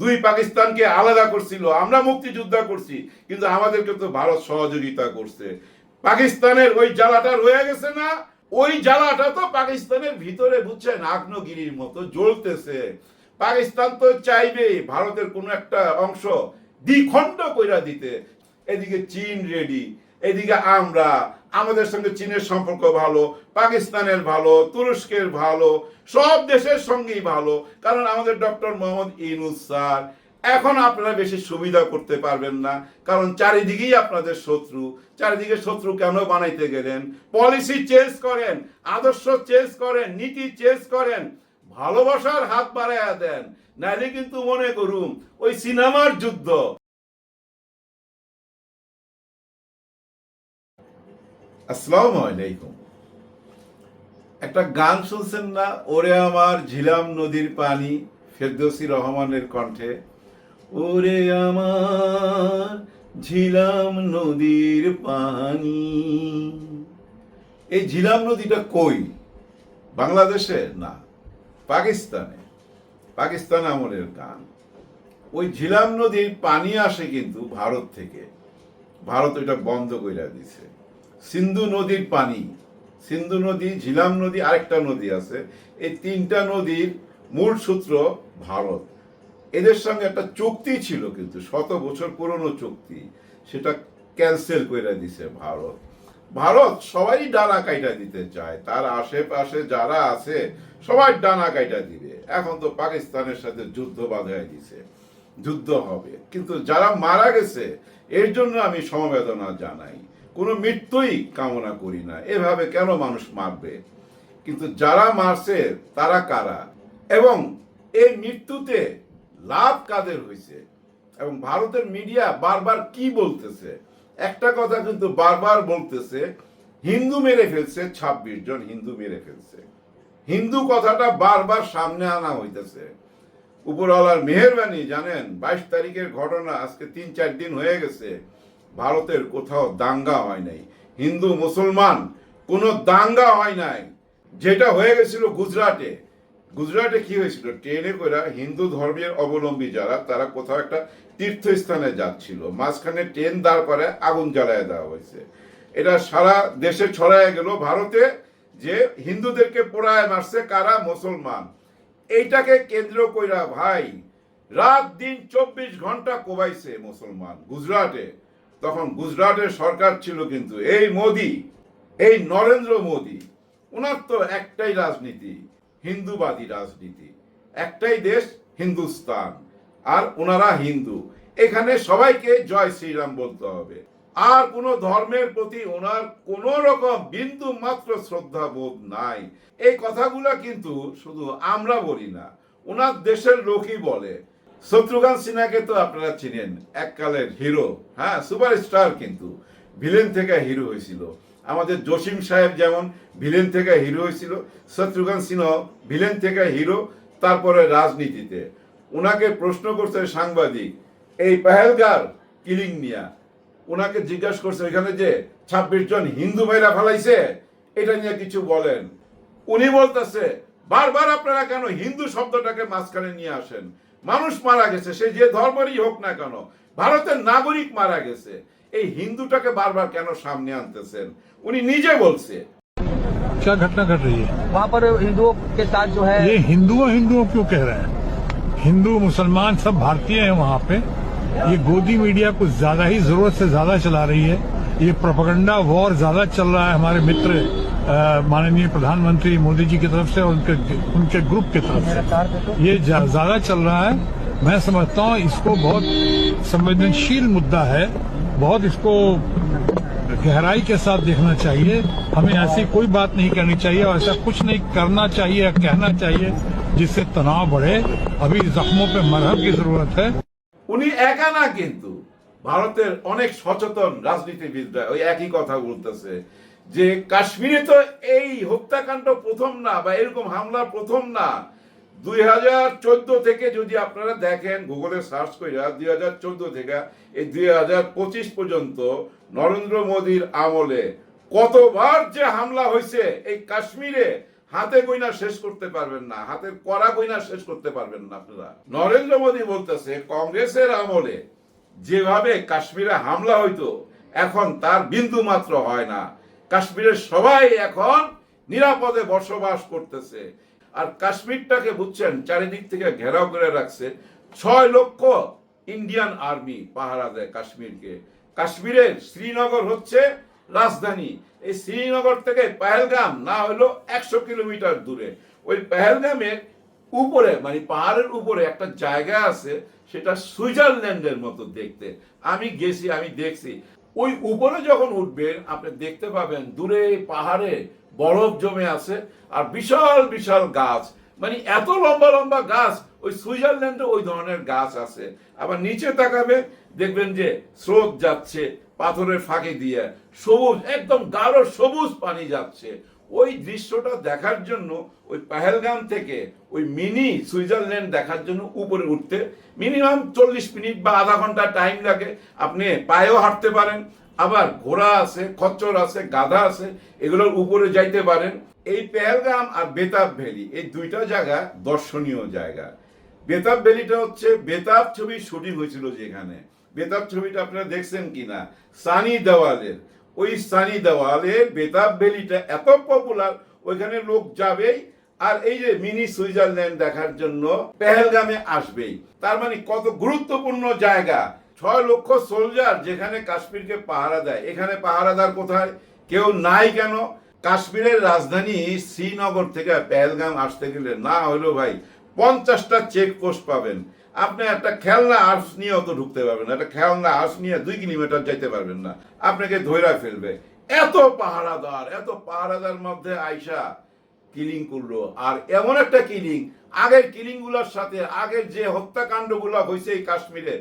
দুই পাকিস্তানকে আলাদা করছিল, আমরা মুক্তিযোদ্ধা করছি, কিন্তু আমাদেরকে তো ভারত সহযোগিতা করছে। পাকিস্তানের ওই জ্বালাটা রয়ে গেছে না? ওই জ্বালাটা তো পাকিস্তানের ভিতরে বুঝছেন আগ্নগিরির মতো জ্বলতেছে। পাকিস্তান তো চাইবে ভারতের কোনো একটা অংশ দ্বিখণ্ড কইরা দিতে। এদিকে চীন রেডি এদিকে আমরা আমাদের সঙ্গে চীনের সম্পর্ক ভালো, পাকিস্তানের ভালো, তুরস্কের ভালো, সব দেশের সঙ্গেই ভালো। কারণ আমাদের ডক্টর মোহাম্মদ ইনুস স্যার, এখন আপনারা বেশি সুবিধা করতে পারবেন না। কারণ চারিদিকেই আপনাদের শত্রু। চারিদিকে শত্রু কেন বানাইতে গেলেন? পলিসি চেঞ্জ করেন, আদর্শ চেঞ্জ করেন, নীতি চেঞ্জ করেন, ভালোবাসার হাত বাড়াইয়া দেন। নাইলে কিন্তু মনে করুন ওই সিনেমার যুদ্ধ। আলাইকুম। একটা গান শুনছেন না? ওরে আমার ঝিলাম নদীর পানি, ফেরদৌসি রহমানের কণ্ঠে। ওরে আমার ঝিলাম নদীর পানি। এই ঝিলাম নদীটা কই? বাংলাদেশে? না, পাকিস্তানে। পাকিস্তান আমলের গান। ওই ঝিলাম নদীর পানি আসে কিন্তু ভারত থেকে। ভারত ওইটা বন্ধ করে দিছে। সিন্ধু নদীর পানি, সিন্ধু নদী, ঝিলাম নদী, আরেকটা নদী আছে। এই তিনটা নদীর মূল সূত্র ভারত। এদের সঙ্গে একটা চুক্তি ছিল কিন্তু, শত বছর পুরনো চুক্তি। সেটা ক্যান্সেল করে দিছে ভারত। ভারত সবাই ডানা কাইটা দিতে চায়। তার আশেপাশে যারা আছে, সবাই ডানা কাইটা দিবে। এখন তো পাকিস্তানের সাথে যুদ্ধ বাধায় দিছে। যুদ্ধ হবে। কিন্তু যারা মারা গেছে, এর জন্য আমি সমবেদনা জানাই। কোনো মৃত্যুই কামনা করি না। এভাবে কেন মানুষ মারবে? কিন্তু যারা মারছে, তারা কারা? এবং এই মৃত্যুতে লাভ কাদের হয়েছে? এবং ভারতের মিডিয়া বারবার কি বলতেছে? একটা কথা কিন্তু বারবার বলতেছে, হিন্দু মেরে ফেলছে ছাব্বিশ জন হিন্দু মেরে ফেলছে। হিন্দু কথাটা বারবার সামনে আনা হইতেছে। উপরওয়ালার মেহরবানি, জানেন, বাইশ তারিখের ঘটনা আজকে তিন চার দিন হয়ে গেছে। ভারতের কোথাও দাঙ্গা হয় নাই। হিন্দু, মুসলমান, কোনো দাঙ্গা হয় নাই। যেটা হয়ে গেছিল গুজরাটে। গুজরাটে কি হয়েছিল? ট্রেনে করে হিন্দু ধর্মের অবলম্বী যারা, তারা কোথাও একটা তীর্থস্থানে যাচ্ছিল। মাঝখানে ট্রেন দাঁড় করে, আগুন জ্বালায় দেওয়া হয়েছে। এটা সারা দেশে ছড়ায় গেল। ভারতে যে হিন্দুদেরকে পোড়ায় মারছে, কারা? মুসলমান। এইটাকে কেন্দ্র কইরা ভাই, রাত দিন চব্বিশ ঘণ্টা কোবাইছে মুসলমান। গুজরাটে তখন গুজরাটের সরকার ছিল কিন্তু এই মোদি, এই নরেন্দ্র মোদি, ওনার তো একটাই রাজনীতি, হিন্দুবাদী রাজনীতি। একটাই দেশ, হিন্দুস্তান। আর ওনারা হিন্দু। এখানে সবাইকে জয় শ্রীরাম বলতে হবে। আর কোনো ধর্মের প্রতি ওনার কোনো রকম বিন্দু মাত্র শ্রদ্ধা বোধ নাই। এই কথাগুলো কিন্তু শুধু আমরা বলি না, ওনার দেশের লোকই বলে। শত্রুঘ্ন সিনহাকে তো আপনারা চিনেন, এককালের হিরো। হ্যাঁ সুপারস্টার কিন্তু। ভিলেন থেকে হিরো হয়েছিল। আমাদের জসিম সাহেব যেমন ভিলেন থেকে হিরো হয়েছিল, শত্রুঘ্ন সিনহ ভিলেন থেকে হিরো, তারপরে রাজনীতিতে। ওনাকে প্রশ্ন করছে সাংবাদিক, এই পেহেলগার, কিলিং নিয়া ওনাকে জিজ্ঞাসা করছে এখানে যে ছাব্বিশ জন হিন্দু ভাইরা ফেলাইছে, এটা নিয়ে কিছু বলেন। উনি বলতেছে, বারবার আপনারা কেন হিন্দু শব্দটাকে মাঝখানে নিয়ে আসেন? মানুষ মারা গেছে সে যে ধর্মেরই হোক না কেন ভারতের নাগরিক মারা গেছে এই হিন্দুটাকে বারবার কেন সামনে আনতেছেন উনি নিজে বলছে क्या घटना घट रही है वहाँ पर हिंदुओं के साथ जो है ये हिंदुओं हिंदुओं क्यों कह रहे हैं हिंदू मुसलमान सब भारतीय हैं वहाँ पे ये गोदी मीडिया कुछ ज्यादा ही जरूरत से ज्यादा चला रही है ये प्रोपगंडा वॉर ज्यादा चल रहा है हमारे मित्र अ, माननीय प्रधानमंत्री मोदी जी की तरफ से और उनके उनके ग्रुप की तरफ से ये जा- ज्यादा चल रहा है मैं समझता हूँ इसको बहुत संवेदनशील मुद्दा है बहुत इसको गहराई के साथ देखना चाहिए हमें ऐसी कोई बात नहीं करनी चाहिए और ऐसा कुछ नहीं करना चाहिए या कहना चाहिए जिससे तनाव बढ़े अभी जख्मों पे मरहम की जरूरत है উনি একা না কিন্তু ভারতের অনেক সচেতন রাজনীতিবিদরা ওই একই কথা বলতেছে যে কাশ্মীরে তো এই হত্যাকাণ্ড প্রথম না বা এরকম হামলা প্রথম না, দুই হাজার চোদ্দ থেকে যদি আপনারা দেখেন, গুগলে সার্চ করে দুই হাজার চোদ্দ থেকে এই দুই হাজার পঁচিশ পর্যন্ত নরেন্দ্র মোদীর আমলে কতবার যে হামলা হয়েছে এই কাশ্মীরে হাতে গইনা শেষ করতে পারবেন না, হাতের করা গইনা শেষ করতে পারবেন না আপনারা। নরেন্দ্র মোদী বলতেছে, কংগ্রেসের আমলে যেভাবে কাশ্মীরে হামলা হইতো, এখন তার বিন্দু মাত্র হয় না। কাশ্মীরের সবাই এখন নিরাপদে বসবাস করতেছে। আর কাশ্মীরটাকে বুঝছেন, চারিদিক থেকে ঘেরাও করে রাখছে। ছয় লক্ষ ইন্ডিয়ান আর্মি পাহারা দেয় কাশ্মীরকে। কাশ্মীরের শ্রীনগর হচ্ছে রাজধানী। এই শ্রীনগর থেকে পেহেলগাম না হলো একশো কিলোমিটার দূরে। ওই পেহেলগামের উপরে মানে পাহাড়ের উপরে একটা জায়গা আছে, সেটা সুইজারল্যান্ডের মতো দেখতে। আমি গেছি, আমি দেখছি। ওই উপরে যখন উঠবেন, আপনি দেখতে পাবেন দূরে পাহাড়ে বরফ জমে আছে আর বিশাল বিশাল গাছ। মানে এত লম্বা লম্বা গাছ, ওই সুইজারল্যান্ডে ওই ধরনের গাছ আছে। আবার নিচে তাকাবে, দেখবেন যে স্রোত যাচ্ছে, পাথরের ফাঁকে দিয়ে। সবুজ, একদম গাঢ় সবুজ পানি যাচ্ছে। ওই দৃশ্যটা দেখার জন্য ওই পাহেলগাম থেকে ওই মিনি সুইজারল্যান্ড দেখার জন্য উপরে উঠতে মিনিমাম চল্লিশ মিনিট বা আধা ঘণ্টা টাইম লাগে। আপনি পায়েও হাঁটতে পারেন, আবার ঘোড়া আছে, খচ্চর আছে, গাধা আছে, এগুলোর উপরে যাইতে পারেন। এই পেহেলগাম আর বেতাব ভ্যালি, এই দুইটা জায়গা দর্শনীয় জায়গা। বেতাব ভ্যালিটা হচ্ছে, বেতাব ছবির শুটিং হয়েছিল যেখানে। বেতাব ছবিটা আপনারা দেখছেন কিনা? সানি দেওয়ালের। ওই সানি দেওয়ালের বেতাব ভ্যালিটা এত পপুলার ওইখানে লোক যাবেই। আর এই যে মিনি সুইজারল্যান্ড দেখার জন্য পেহেলগামে আসবেই। তার মানে কত গুরুত্বপূর্ণ জায়গা। ছয় লক্ষ সোলজার যেখানে কাশ্মীরকে পাহারা দেয়। এখানে পাহারাদার কোথায়? কেউ নাই কেন? কাশ্মীরের রাজধানী শ্রীনগর থেকে পেহেলগাম আসতে গেলে না হলো ভাই, পঞ্চাশটা চেকপোস্ট পাবেন। আপনি একটা খেলনা আর্স নিয়ে অত ঢুকতে পারবেন একটা খেলনা আর্স নিয়ে দুই কিলোমিটার যাইতে পারবেন না, আপনাকে ধৈরা ফেলবে। এত পাহারাদার এত পাহারাদার মধ্যে আইসা কিলিং করল, আর এমন একটা কিলিং আগের কিলিংগুলোর সাথে, আগের যে হত্যাকাণ্ডগুলো হয়েছে এই কাশ্মীরে,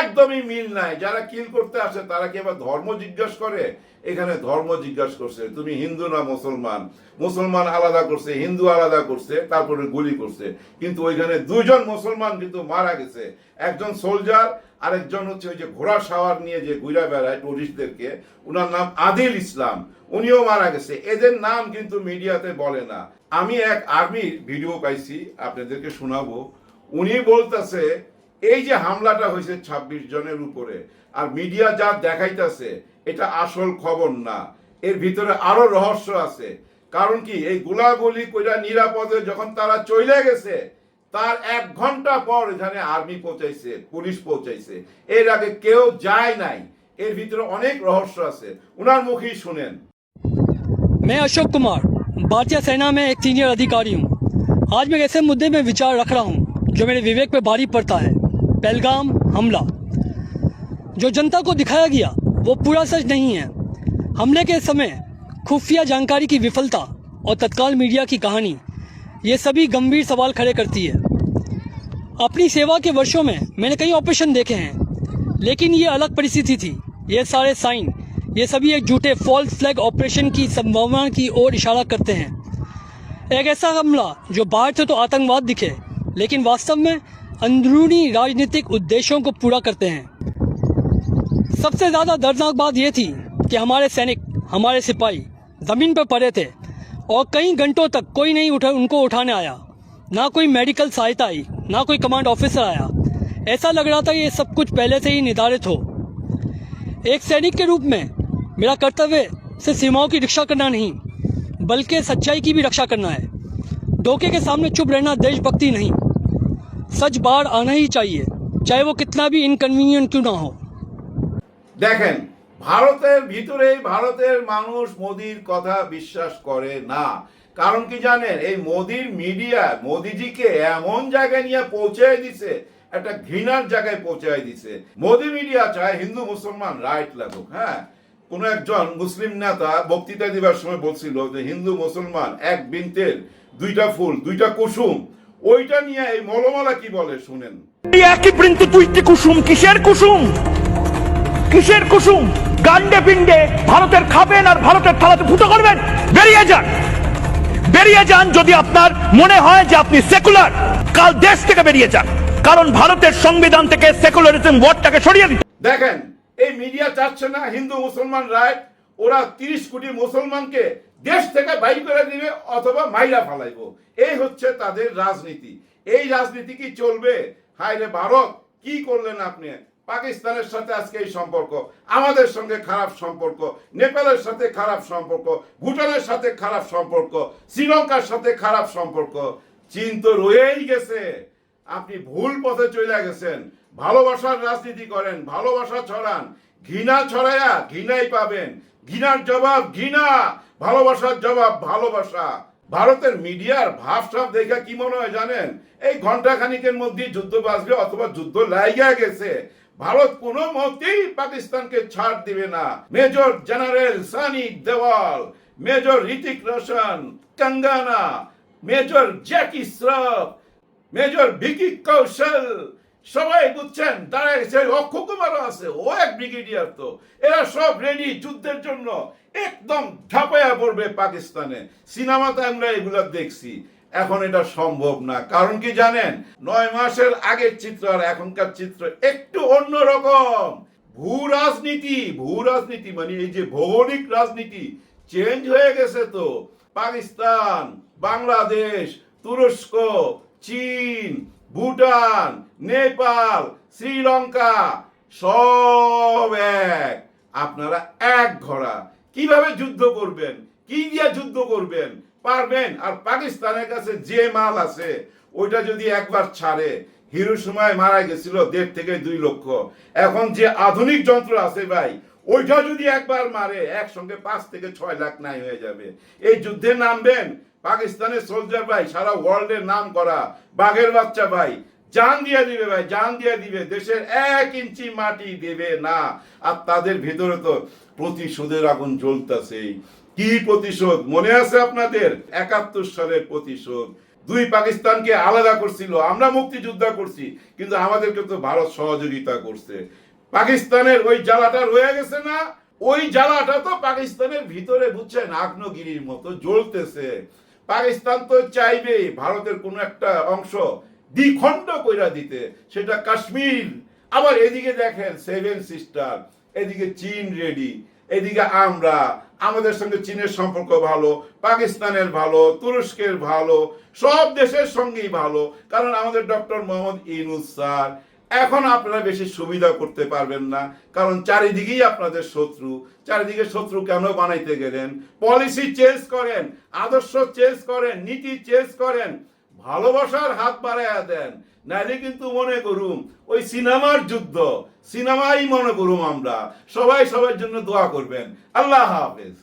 একদমই মিল নাই। যারা কিল করতে আসে, তারা কি আবার ধর্ম জিজ্ঞাসা করে? এখানে ধর্ম জিজ্ঞাসা করছে, তুমি হিন্দু না মুসলমান? মুসলমান আলাদা করছে, হিন্দু আলাদা করছে, তারপরে গুলি করছে। কিন্তু ওইখানে দুইজন মুসলমান কিন্তু মারা গেছে। একজন সোলজার, আরেকজন হচ্ছে ওই যে ঘোড়া সাওয়ার নিয়ে যে ঘুরা বেড়ায় টুরিস্টদেরকে ওনার নাম আদিল ইসলাম। উনিও মারা গেছে। এদের নাম কিন্তু মিডিয়াতে বলে না। আমি এক আর্মির ভিডিও পাইছি আপনাদেরকে শোনাবো উনি বলতেছে এই যে হামলাটা হয়েছে ২৬ জনের উপরে আর মিডিয়া যা দেখাইতেছে এটা আসল খবর না এর ভিতরে আরো রহস্য আছে কারণ কি এই গোলাগুলি কইরা নিরাপদে যখন তারা চলে গেছে তার এক ঘন্টা পর এখানে আর্মি পৌঁছাইছে পুলিশ পৌঁছাইছে এর আগে কেউ যায় নাই এর ভিতরে অনেক রহস্য আছে উনার মুখেই শুনেন मैं अशोक कुमार भारतीय सेना में एक सीनियर अधिकारी हूँ। आज मैं ऐसे मुद्दे में विचार रख रहा हूँ, जो मेरे विवेक पे भारी पड़ता है। पहलगाम, हमला। जो जनता को दिखाया गया, वो पूरा सच नहीं है। हमले के समय खुफिया जानकारी की विफलता और तत्काल मीडिया की कहानी, ये सभी गंभीर सवाल खड़े करती है। अपनी सेवा के वर्षों में मैंने कई ऑपरेशन देखे हैं, लेकिन ये अलग परिस्थिति थी। ये सारे साइन ये सभी एक झूठे फॉल्स फ्लैग ऑपरेशन की संभावना की ओर इशारा करते हैं। एक ऐसा हमला जो बाहर से तो आतंकवाद दिखे, लेकिन वास्तव में अंदरूनी राजनीतिक उद्देश्यों को पूरा करते हैं। सबसे ज़्यादा दर्दनाक बात यह थी कि हमारे सैनिक, हमारे सिपाही ज़मीन पर पड़े थे और कई घंटों तक कोई नहीं उठा, उनको उठाने आया। ना कोई मेडिकल सहायता आई, ना कोई कमांड ऑफिसर आया। ऐसा लग रहा था ये सब कुछ पहले से ही निर्धारित हो। एक सैनिक के रूप में मेरा कर्तव्य सिर्फ सीमाओं की रक्षा करना नहीं बल्कि सच्चाई की भी रक्षा करना है धोखे के सामने चुप रहना देशभक्ति नहीं सच बाहर आना ही चाहिए चाहे वो कितना भी इनकन्वीनियंट क्यों ना हो দেখেন ভারতের ভিতরেই ভারতের মানুষ মোদির কথা বিশ্বাস করে না কারণ কি জানেন এই মোদির মিডিয়া মোদিজিকে এমন জায়গায় নিয়ে পৌঁছে দিছে একটা ঘৃণার জায়গায় পৌঁছায় দিছে মোদি মিডিয়া চায় হিন্দু মুসলমান রাইট লাগুক হ্যাঁ কোন একজন মুসলিম নেতা বক্তৃতা দিবার সময় বলছিল যে হিন্দু মুসলমান এক বিনতের দুইটা ফুল দুইটা কুসুম। ওইটা নিয়ে এই মলমালা কি বলে শুনেন? একই বৃন্ত দুইটি কুসুম কিসের কুসুম? কিসের কুসুম? গান্ডে পিণ্ডে ভারতের খাবেন আর ভারতের থালাতে ফুটো করবেন? বেরিয়ে যান। বেরিয়ে যান যদি আপনার মনে হয় যে আপনি সেকুলার। কাল দেশ থেকে বেরিয়ে যান। কারণ ভারতের সংবিধান থেকে সেকুলারিজম ওয়ার্ডটাকে সরিয়ে দিতে দেখেন এই মিডিয়া চাচ্ছে না হিন্দু, মুসলমান রাইট ওরা তিরিশ কোটি মুসলমানকে দেশ থেকে বাইর করে দিবে অথবা মাইরা ফালাইবো। এই হচ্ছে তাদের রাজনীতি। এই রাজনীতি কি চলবে? হায় ভারত, কি করলেন আপনি? পাকিস্তানের সাথে আজকে এই সম্পর্ক, আমাদের সঙ্গে খারাপ সম্পর্ক, নেপালের সাথে খারাপ সম্পর্ক, ভুটানের সাথে খারাপ সম্পর্ক, শ্রীলঙ্কার সাথে খারাপ সম্পর্ক। চীন তো রয়েই গেছে। আপনি ভুল পথে চলে গেছেন। ভালোবাসার রাজনীতি করেন, ভালোবাসা ছড়ান। ঘৃণা ছড়ায়া ঘৃণাই পাবেন। ঘৃণার জবাব ঘৃণা, ভালোবাসার জবাব ভালোবাসা। ভারতের মিডিয়ার ভাবসাব দেখে কি মনে হয় জানেন? এই ঘণ্টা খানিকের মধ্যে যুদ্ধ বাঁচবে অথবা যুদ্ধ লাইগা গেছে। ভারত কোনো মতেই পাকিস্তানকে ছাড় দিবে না। Major general Sunny Deol, major Hrithik Roshan, Kangana, major Jackie Shroff, major Vicky Kaushal সবাই বুঝছেন, তারা এসে অক্ষয় কুমারও আছে, ও এক ব্রিগেডিয়ার তো। এরা সব রেডি যুদ্ধের জন্য একদম ঝাঁপায়া পড়বে পাকিস্তানে। সিনেমাতে আমরা এগুলো দেখছি। এখন এটা সম্ভব না। কারণ কি জানেন, নয় মাসের আগের চিত্র আর এখনকার চিত্র একটু অন্যরকম ভূ রাজনীতি ভূ রাজনীতি মানে এই যে ভৌগোলিক রাজনীতি চেঞ্জ হয়ে গেছে তো। পাকিস্তান, বাংলাদেশ, তুরস্ক, চীন ভুটান, নেপাল, শ্রীলঙ্কা, সব এক। আপনারা এক ঘোড়া। কীভাবে যুদ্ধ করবেন? কি দিয়ে যুদ্ধ করবেন? পারবেন? আর পাকিস্তানের কাছে যে মাল আছে, ওইটা যদি একবার ছাড়ে হিরো সময় মারা গেছিল দেড় থেকে দুই লক্ষ। এখন যে আধুনিক যন্ত্র আছে ভাই, ওইটা যদি একবার মারে, একসঙ্গে পাঁচ থেকে ছয় লাখ নাই হয়ে যাবে। এই যুদ্ধে নামবেন? পাকিস্তানের সোলজার ভাই, সারা ওয়ার্ল্ডের নাম করা বাঘের বাচ্চা ভাই, জান দিয়ে দিবে ভাই, জান দিয়ে দিবে, দেশের এক ইঞ্চি মাটি দেবে না। আর তাদের ভিতরে তো প্রতিশোধের আগুন জ্বলতেছেই। কি প্রতিশোধ? মনে আছে আপনাদের? একাত্তর সালের প্রতিশোধ। দুই পাকিস্তানকে আলাদা করছিল, আমরা মুক্তিযোদ্ধা করছি, কিন্তু আমাদেরকে তো ভারত সহযোগিতা করছে। পাকিস্তানের ওই জ্বালাটা রয়ে গেছে না? ওই জ্বালাটা তো পাকিস্তানের ভিতরে বুঝছেন আগ্নগিরির মতো জ্বলতেছে। পাকিস্তান তো চাইবে ভারতের কোনো একটা অংশ দ্বিখণ্ড কইরা দিতে, সেটা কাশ্মীর। আবার এদিকে দেখেন সেভেন সিস্টার এদিকে চীন রেডি এদিকে আমরা, আমাদের সঙ্গে চীনের সম্পর্ক ভালো, পাকিস্তানের ভালো, তুরস্কের ভালো, সব দেশের সঙ্গেই ভালো, কারণ আমাদের ডক্টর মোহাম্মদ ইনুস স্যার এখন আপনারা বেশি সুবিধা করতে পারবেন না, কারণ চারিদিকেই আপনাদের শত্রু। চারিদিকে শত্রু কেন বানাইতে গেলেন? পলিসি চেঞ্জ করেন, আদর্শ চেঞ্জ করেন, নীতি চেঞ্জ করেন, ভালোবাসার হাত বাড়াইয়া দেন। নাইলে কিন্তু মনে করুম ওই সিনেমার যুদ্ধ, সিনেমাই মনে করুম আমরা। সবাই সবার জন্য দোয়া করবেন। আল্লাহ হাফেজ।